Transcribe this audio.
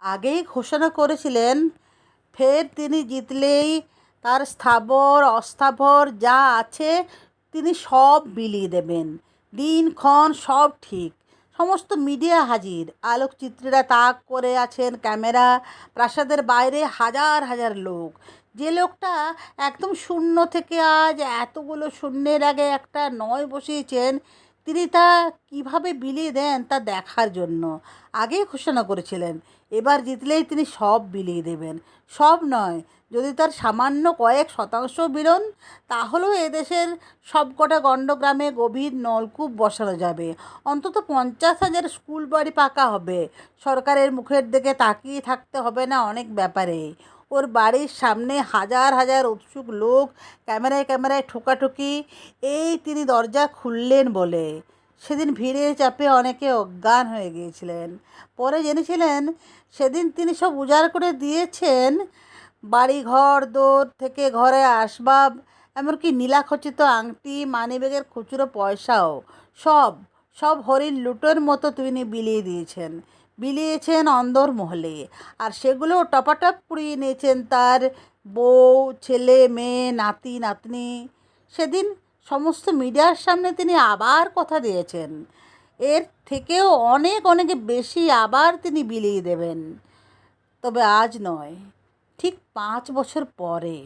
আগেই ঘোষণা করেছিলেন, ফের তিনি জিতলেই তার স্থাবর, অস্থাবর যা আছে তিনি সব বিলিয়ে দেবেন। দিনক্ষণ সব ঠিক। সমস্ত মিডিয়া হাজির। আলোকচিত্রীরা তাক করে আছেন ক্যামেরা। প্রাসাদের বাইরে হাজার হাজার লোক। যে লোকটা একদম শূন্য থেকে আজ এতগুলো শূন্যের আগে একটা নয় বসিয়েছেন তিনি তা কীভাবে বিলিয়ে দেন তা দেখার জন্য। আগেই ঘোষণা করেছিলেন, এবার জিতলেই তিনি সব বিলিয়ে দেবেন। সব নয়, যদি তার সামান্য কয়েক শতাংশ বিলন তাহলেও এদেশের সবকটা গণ্ডগ্রামে গভীর নলকূপ বসানো যাবে। অন্তত পঞ্চাশ হাজার স্কুল বাড়ি পাকা হবে। সরকারের মুখের দিকে তাকিয়ে থাকতে হবে না অনেক ব্যাপারে। ওর বাড়ির সামনে হাজার হাজার উৎসুক লোক ক্যামেরায় ক্যামেরায় ঠোকাঠুকি, এই তিনি দরজা খুললেন বলে। সেদিন ভিড়ের চাপে অনেকে অজ্ঞান হয়ে গিয়েছিলেন। পরে জেনেছিলেন সেদিন তিনি সব উজাড় করে দিয়েছেন বাড়ি ঘর দৌড় থেকে ঘরে আসবাব, এমনকি নীলাখচিত আংটি, মানিব্যাগের খুচরো পয়সাও, সব সব হরিণ লুটোর মতো তিনি বিলিয়ে দিয়েছেন। বিলিয়েছেন অন্দর মহলে। আর সেগুলো টপাটপ পুড়িয়ে নিয়েছেন তার বউ, ছেলে, মেয়ে, নাতি, নাতনি। সেদিন সমস্ত মিডিয়ার সামনে তিনি আবার কথা দিয়েছেন। এর থেকেও অনেক অনেক বেশি আবার তিনি বিলিয়ে দেবেন। তবে আজ নয়, ঠিক পাঁচ বছর পরে।